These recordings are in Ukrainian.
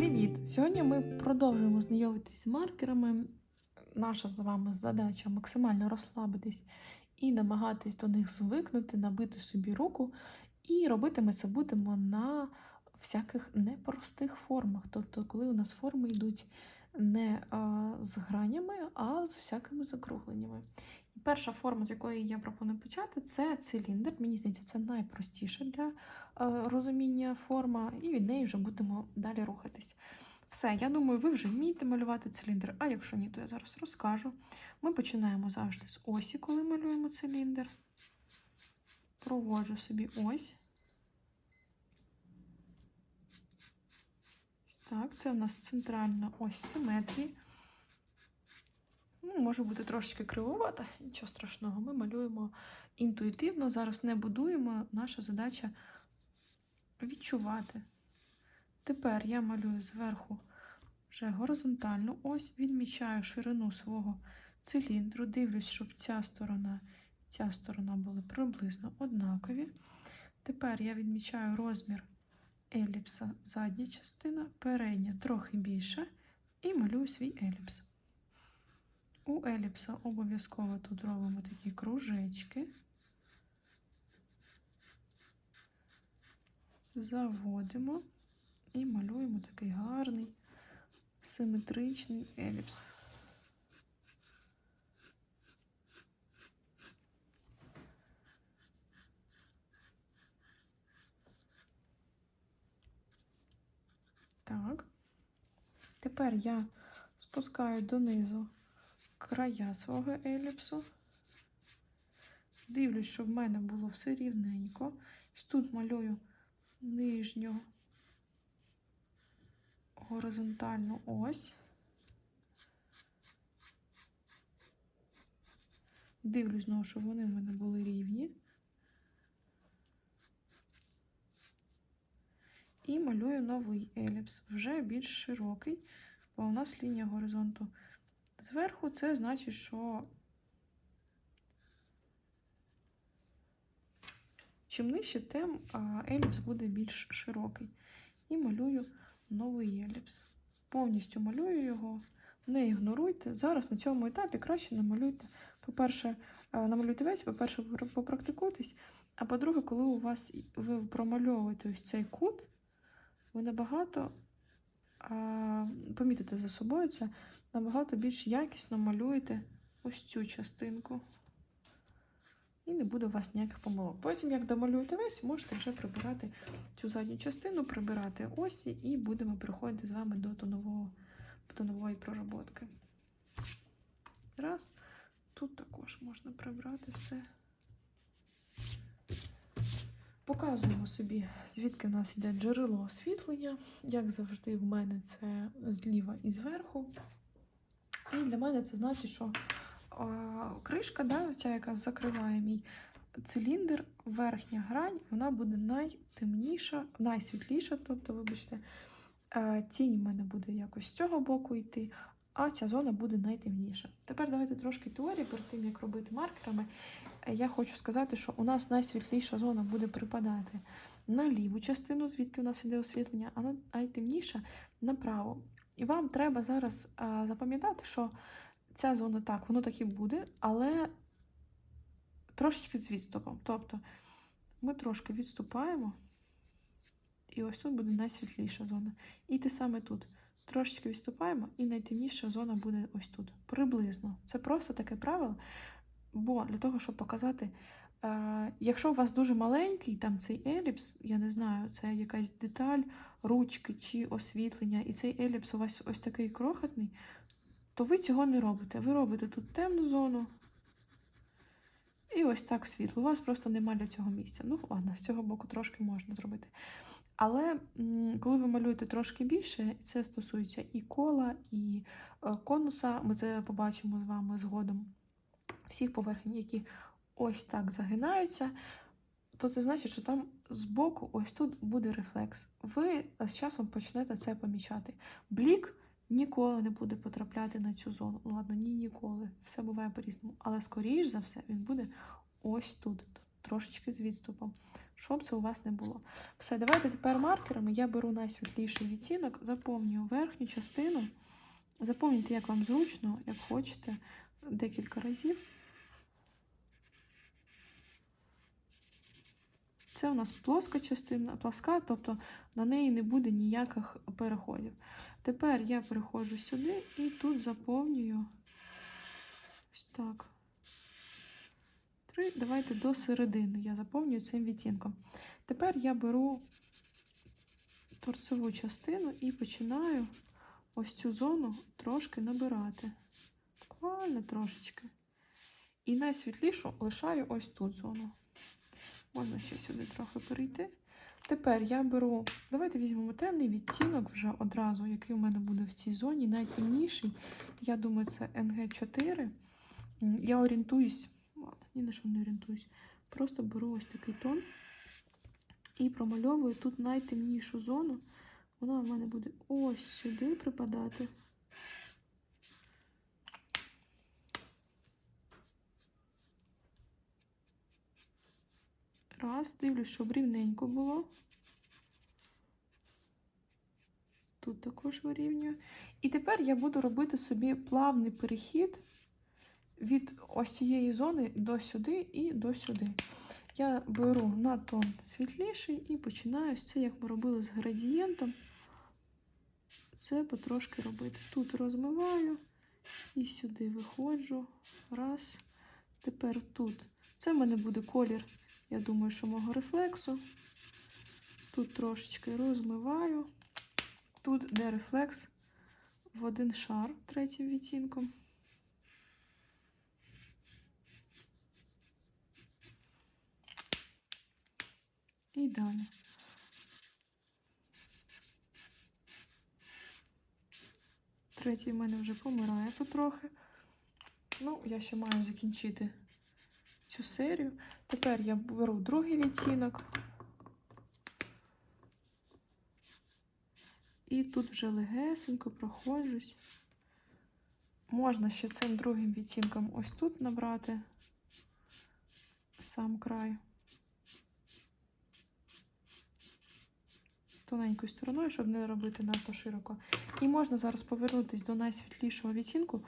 Привіт! Сьогодні ми продовжуємо знайомитись з маркерами. Наша з вами задача максимально розслабитись і намагатись до них звикнути, набити собі руку. І робити ми це будемо на всяких непростих формах. Тобто, коли у нас форми йдуть не з гранями, а з всякими закругленнями. І перша форма, з якої я пропоную почати, це циліндр. Мені здається, це найпростіша для е, розуміння форма, і від неї вже будемо далі рухатись. Все, я думаю, ви вже вмієте малювати циліндр, а якщо ні, то я зараз розкажу. Ми починаємо завжди з осі, коли малюємо циліндр. Проводжу собі ось. Так, це у нас центральна ось симетрії. Ну, може бути трошечки кривовата, нічого страшного. Ми малюємо інтуїтивно, зараз не будуємо. Наша задача відчувати. Тепер я малюю зверху вже горизонтальну ось, відмічаю ширину свого циліндру, дивлюсь, щоб ця сторона і ця сторона були приблизно однакові. Тепер я відмічаю розмір еліпса задня частина, передня трохи більше, і малюю свій еліпс. У еліпса обов'язково тут робимо такі кружечки. Заводимо і малюємо такий гарний симетричний еліпс. Так. Тепер я спускаю донизу края свого еліпсу. Дивлюсь, щоб в мене було все рівненько. Тут малюю нижню горизонтальну ось. Дивлюсь знову, щоб вони в мене були рівні. І малюю новий еліпс, вже більш широкий, бо у нас лінія горизонту зверху, це значить, що чим нижче, тим еліпс буде більш широкий. І малюю новий еліпс. Повністю малюю його, не ігноруйте. Зараз на цьому етапі краще намалюйте. По-перше, намалюйте весь, по-перше, попрактикуйтесь. А по-друге, коли у вас ви промальовуєте ось цей кут, ви набагато помітите за собою це, набагато більш якісно малюєте ось цю частинку. І не буде у вас ніяких помилок. Потім, як домалюєте весь, можете вже прибирати цю задню частину, прибирати осі, і будемо приходити з вами до тонового, до нової пророботки. Раз. Тут також можна прибрати все. Показуємо собі, звідки в нас йде джерело освітлення. Як завжди, в мене це зліва і зверху. І для мене це значить, що а, кришка, да, оця, яка закриває мій циліндр, верхня грань, вона буде найтемніша, найсвітліша, тобто, вибачте, а, тінь в мене буде якось з цього боку йти, а ця зона буде найтемніша. Тепер давайте трошки теорії перед тим, як робити маркерами. Я хочу сказати, що у нас найсвітліша зона буде припадати на ліву частину, звідки у нас іде освітлення, а найтемніша направо. І вам треба зараз а, запам'ятати, що ця зона так, воно так і буде, але трошечки з відступом. Тобто ми трошки відступаємо, і ось тут буде найсвітліша зона. І те саме тут. Трошечки відступаємо, і найтемніша зона буде ось тут. Приблизно. Це просто таке правило. Бо для того, щоб показати, е, якщо у вас дуже маленький там цей еліпс, я не знаю, це якась деталь, ручки чи освітлення, і цей еліпс у вас ось такий крохотний, то ви цього не робите. Ви робите тут темну зону. І ось так світло. У вас просто немає для цього місця. Ну, ладно, з цього боку трошки можна зробити. Але коли ви малюєте трошки більше, і це стосується і кола, і е, конуса, ми це побачимо з вами згодом всіх поверхень, які ось так загинаються, то це значить, що там збоку ось тут буде рефлекс. Ви з часом почнете це помічати. Блік ніколи не буде потрапляти на цю зону. Ну, ладно, ні, ніколи. Все буває по-різному. Але, скоріш за все, він буде ось тут. Трошечки з відступом, щоб це у вас не було. Все, давайте тепер маркерами. Я беру найсвітліший відтінок, заповнюю верхню частину. Заповнюйте, як вам зручно, як хочете, декілька разів. Це у нас плоска частина, пласка, тобто на неї не буде ніяких переходів. Тепер я переходжу сюди і тут заповнюю ось так. Три, давайте до середини я заповнюю цим відтінком. Тепер я беру торцеву частину і починаю ось цю зону трошки набирати. Буквально трошечки. І найсвітлішу лишаю ось тут зону. Можна ще сюди трохи перейти. Тепер я беру, давайте візьмемо темний відтінок вже одразу, який у мене буде в цій зоні. Найтемніший, я думаю, це NG4. Я орієнтуюсь, ладно, ні на що не орієнтуюсь. Просто беру ось такий тон і промальовую тут найтемнішу зону. Вона в мене буде ось сюди припадати. Раз, дивлюсь, щоб рівненько було. Тут також вирівнюю. І тепер я буду робити собі плавний перехід від ось цієї зони до сюди і до сюди. Я беру на тон світліший і починаю з це, як ми робили з градієнтом. Це потрошки робити. Тут розмиваю і сюди виходжу. Раз. Тепер тут. Це в мене буде колір, я думаю, що мого рефлексу. Тут трошечки розмиваю. Тут де рефлекс в один шар третім відтінком. І далі. Третій в мене вже помирає потрохи. Ну, я ще маю закінчити цю серію. Тепер я беру другий відтінок. І тут вже легесенько проходжусь. Можна ще цим другим відтінком ось тут набрати сам край. Тоненькою стороною, щоб не робити надто широко. І можна зараз повернутися до найсвітлішого відтінку,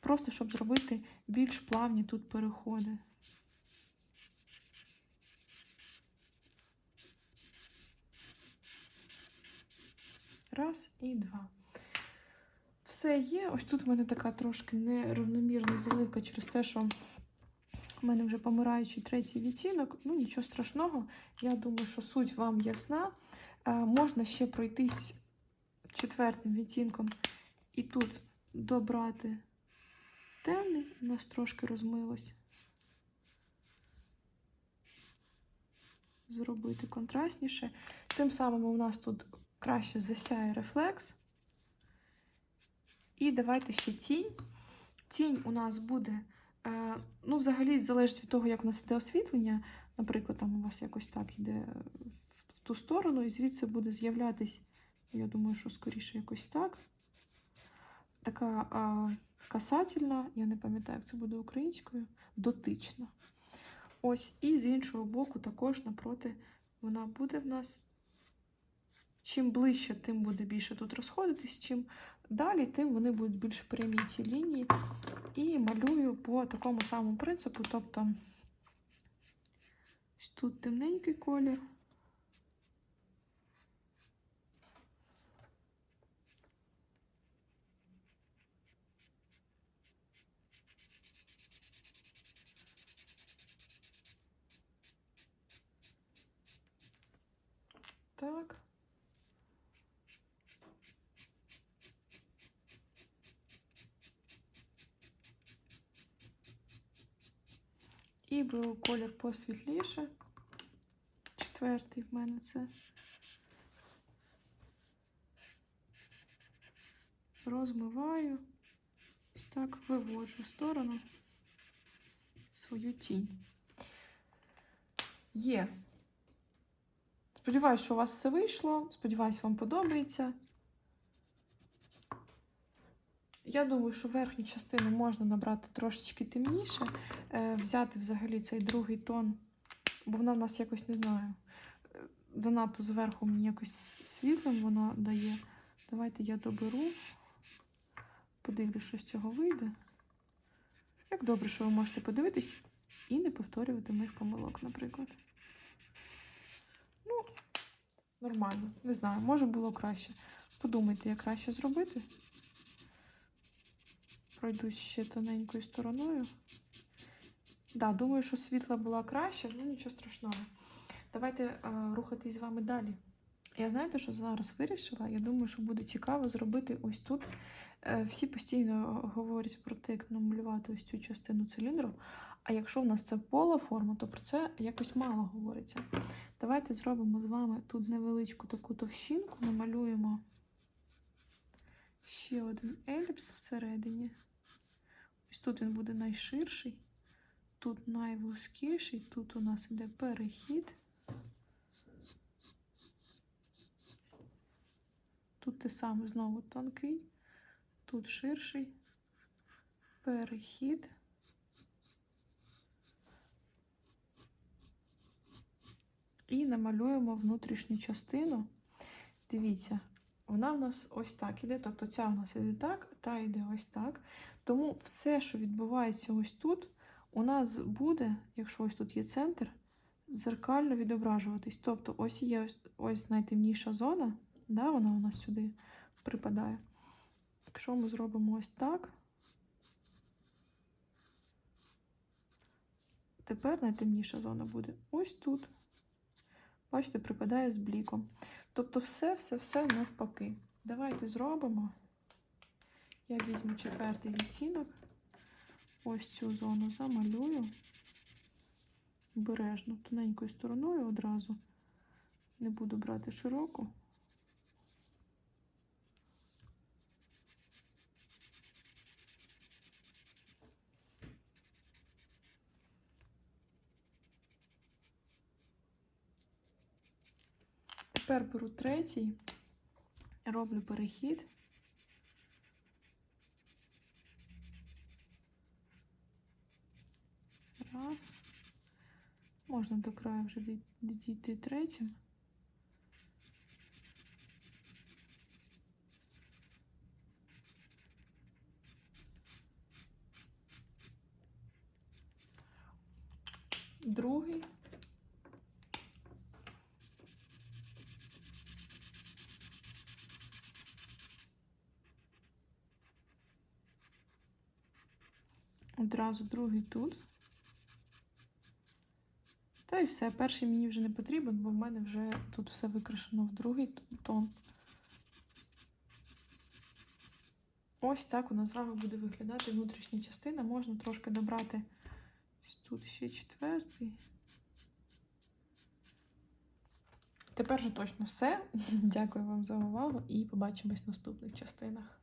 просто щоб зробити більш плавні тут переходи. Раз і два. Все є. Ось тут в мене така трошки нерівномірна заливка через те, що в мене вже помираючий третій відтінок. Ну, нічого страшного. Я думаю, що суть вам ясна. Е, можна ще пройтись четвертим відтінком і тут добрати темний, у нас трошки розмилось. Зробити контрастніше. Тим самим у нас тут краще засяє рефлекс. І давайте ще тінь. Тінь у нас буде, е, ну, взагалі, залежить від того, як у нас іде освітлення. Наприклад, там у вас якось так іде в ту сторону, і звідси буде з'являтись, я думаю, що скоріше якось так. Така а, касательна, я не пам'ятаю, як це буде українською, дотична. Ось, і з іншого боку, також напроти вона буде в нас. Чим ближче, тим буде більше тут розходитись, чим далі, тим вони будуть більш прямі ці лінії. І малюю по такому самому принципу. Тобто тут темненький колір. Так. І беру колір посвітліше. Четвертий в мене це. Розмиваю. Ось так виводжу в сторону свою тінь. Є. Сподіваюсь, що у вас все вийшло. Сподіваюсь, вам подобається. Я думаю, що верхню частину можна набрати трошечки темніше, е, взяти взагалі цей другий тон бо вона в нас якось не знаю. е, Занадто зверху мені якось світлим воно дає. Давайте я доберу. Подивлюсь, що з цього вийде. Як добре, що ви можете подивитись і не повторювати моїх помилок, наприклад. Нормально. Не знаю, може було краще. Подумайте, як краще зробити. Пройдусь ще тоненькою стороною. Да, думаю, що світла була краще, ну нічого страшного. Давайте е, рухатись з вами далі. Я знаєте, що зараз вирішила? Я думаю, що буде цікаво зробити ось тут. Е, всі постійно говорять про те, як намалювати ось цю частину циліндру. А якщо в нас це пола форма, то про це якось мало говориться. Давайте зробимо з вами тут невеличку таку товщинку, намалюємо ще один еліпс всередині. Ось тут він буде найширший, тут найвузькіший, тут у нас іде перехід. Тут те саме знову тонкий, тут ширший, перехід. І намалюємо внутрішню частину. Дивіться, вона в нас ось так іде, тобто ця в нас іде так, та йде ось так. Тому все, що відбувається ось тут, у нас буде, якщо ось тут є центр, дзеркально відображуватись. Тобто ось є ось, ось найтемніша зона, да, вона у нас сюди припадає. Якщо ми зробимо ось так, тепер найтемніша зона буде ось тут. Бачите, припадає з бліком. Тобто все, все, все навпаки. Давайте зробимо. Я візьму четвертий відтінок. Ось цю зону замалюю. Обережно, тоненькою стороною одразу. Не буду брати широку. Тепер беру третій, роблю перехід. Раз. Можна до краю вже відійти третім. Другий. Одразу другий тут. Та і все. Перший мені вже не потрібен, бо в мене вже тут все викрашено в другий тон. Ось так у нас з вами буде виглядати внутрішня частина. Можна трошки добрати тут ще четвертий. Тепер же точно все. Дякую вам за увагу і побачимось в наступних частинах.